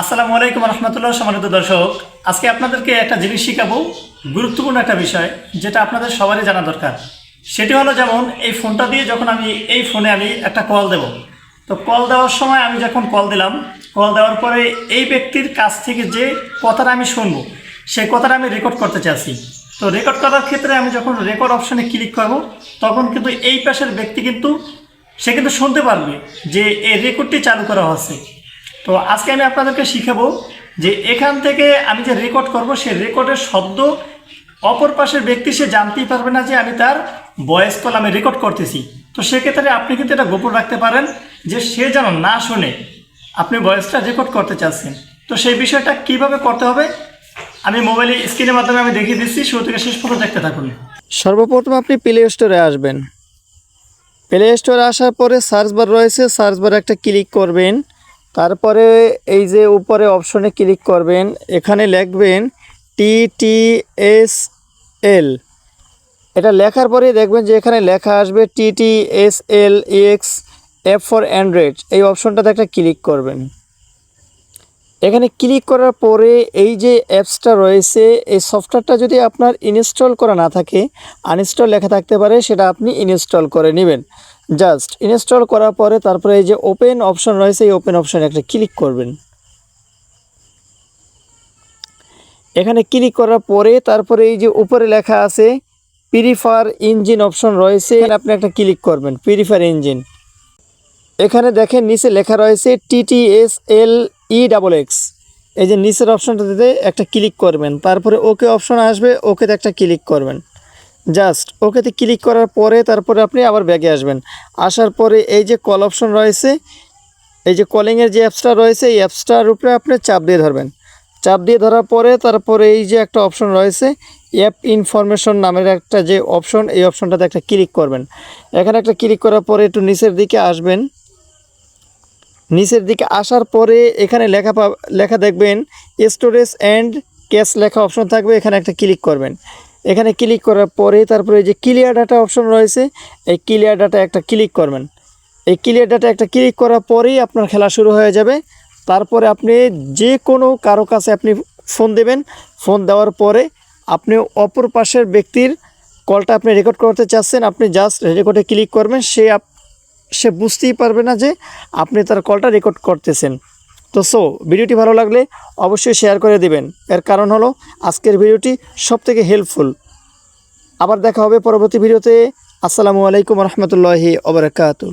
আসসালামু আলাইকুম রহমতুল্লাহ সম্মানিত দর্শক। আজকে আপনাদেরকে একটা জিনিস শিখাবো, গুরুত্বপূর্ণ একটা বিষয়, যেটা আপনাদের সবারই জানা দরকার। সেটি হলো যেমন, এই ফোনটা দিয়ে যখন আমি এই ফোনে আমি একটা কল দেব। তো কল দেওয়ার সময় আমি যখন কল দিলাম, কল দেওয়ার পরে এই ব্যক্তির কাছ থেকে যে কথাটা আমি শুনব, সেই কথাটা আমি রেকর্ড করতে চাচ্ছি তো রেকর্ড করার ক্ষেত্রে আমি যখন রেকর্ড অপশনে ক্লিক করব, তখন কিন্তু এই পাশের ব্যক্তি কিন্তু, সে কিন্তু শুনতে পারবে যে এই রেকর্ডটি চালু করা হচ্ছে তো আজকে আমি আপনাদেরকে শিখাবো যে এখান থেকে আমি যে রেকর্ড করব, সেই রেকর্ডের শব্দ অপর পাশের ব্যক্তি সে জানতেই পারবে না যে আমি তার ভয়েস কল আমি রেকর্ড করতেছি। তো সেক্ষেত্রে আপনি কিন্তু এটা গোপন রাখতে পারেন যে সে যেন না শুনে আপনি ভয়েসটা রেকর্ড করতে চাচ্ছেন। তো সেই বিষয়টা কীভাবে করতে হবে, আমি মোবাইলে স্ক্রিনের মাধ্যমে আমি দেখিয়ে দিচ্ছি, শুরু থেকে শেষ পর্যন্ত দেখতে থাকুন। সর্বপ্রথম আপনি প্লে স্টোরে আসবেন। প্লে স্টোরে আসার পরে সার্চ বার রয়েছে সার্চ বারে একটা ক্লিক করবেন। তারপরে এই যে উপরে অপশনে ক্লিক করবেন, এখানে লিখবেন টি টি এস এল। এটা লেখার পরে দেখবেন যে এখানে লেখা আসবে T T S L X F for Android. এই অপশনটাতে একটা ক্লিক করবেন। এখানে ক্লিক করার পরে এই যে অ্যাপসটা রয়েছে, এই সফটওয়্যারটা যদি আপনার ইনস্টল করা না থাকে, আনইনস্টল লেখা থাকতে পারে, সেটা আপনি ইনস্টল করে নেবেন। জাস্ট ইনস্টল করার পরে তারপরে এই যে ওপেন অপশন রয়েছে, এই ওপেন অপশনে একটা ক্লিক করবেন। এখানে ক্লিক করার পরে তারপরে এই যে উপরে লেখা আছে পিরিফার ইঞ্জিন অপশন রয়েছে আপনি একটা ক্লিক করবেন পিরিফার ইঞ্জিন এখানে দেখেন নিচে লেখা রয়েছে TTS L E double X এই যে নিচের অপশনটাতে একটা ক্লিক করবেন, তারপরে ওকে অপশন আসবে ওকেতে একটা ক্লিক করবেন। জাস্ট ওকেতে ক্লিক করার পরে তারপরে আপনি আবার ব্যাগে আসবেন। আসার পরে এই যে কল অপশন রয়েছে, এই যে কলিংয়ের যে অ্যাপসটা রয়েছে, এই অ্যাপসটার উপরে আপনি চাপ দিয়ে ধরবেন। চাপ দিয়ে ধরার পরে তারপরে এই যে একটা অপশন রয়েছে অ্যাপ ইনফরমেশন নামের একটা যে অপশন এই অপশনটাতে একটা ক্লিক করবেন। এখানে একটা ক্লিক করার পরে একটু নিচের দিকে আসবেন। নিচের দিকে আসার পরে এখানে লেখা লেখা দেখবেন স্টোরেজ অ্যান্ড ক্যাশ লেখা অপশন থাকবে, এখানে একটা ক্লিক করবেন। এখানে ক্লিক করার পরে তারপরে যে ক্লিয়ার ডাটা অপশন রয়েছে, এই ক্লিয়ার ডাটা একটা ক্লিক করবেন। এই ক্লিয়ার ডাটা একটা ক্লিক করার পরেই আপনার খেলা শুরু হয়ে যাবে। তারপরে আপনি যে কোনো কারও কাছে আপনি ফোন দেবেন ফোন দেওয়ার পরে আপনি অপর পাশের ব্যক্তির কলটা আপনি রেকর্ড করতে চাচ্ছেন, আপনি জাস্ট রেকর্ডে ক্লিক করবেন, সে সে বুঝতেই পারবে না যে আপনি তার কলটা রেকর্ড করতেছেন। তো সো ভিডিওটি ভালো লাগলে অবশ্যই শেয়ার করে দিবেন। এর কারণ হলো, আজকের ভিডিওটি সবথেকে হেল্পফুল আবার দেখা হবে পরবর্তী ভিডিওতে। আসসালামু আলাইকুম রহমতুল্লাহি ওবরাকাতু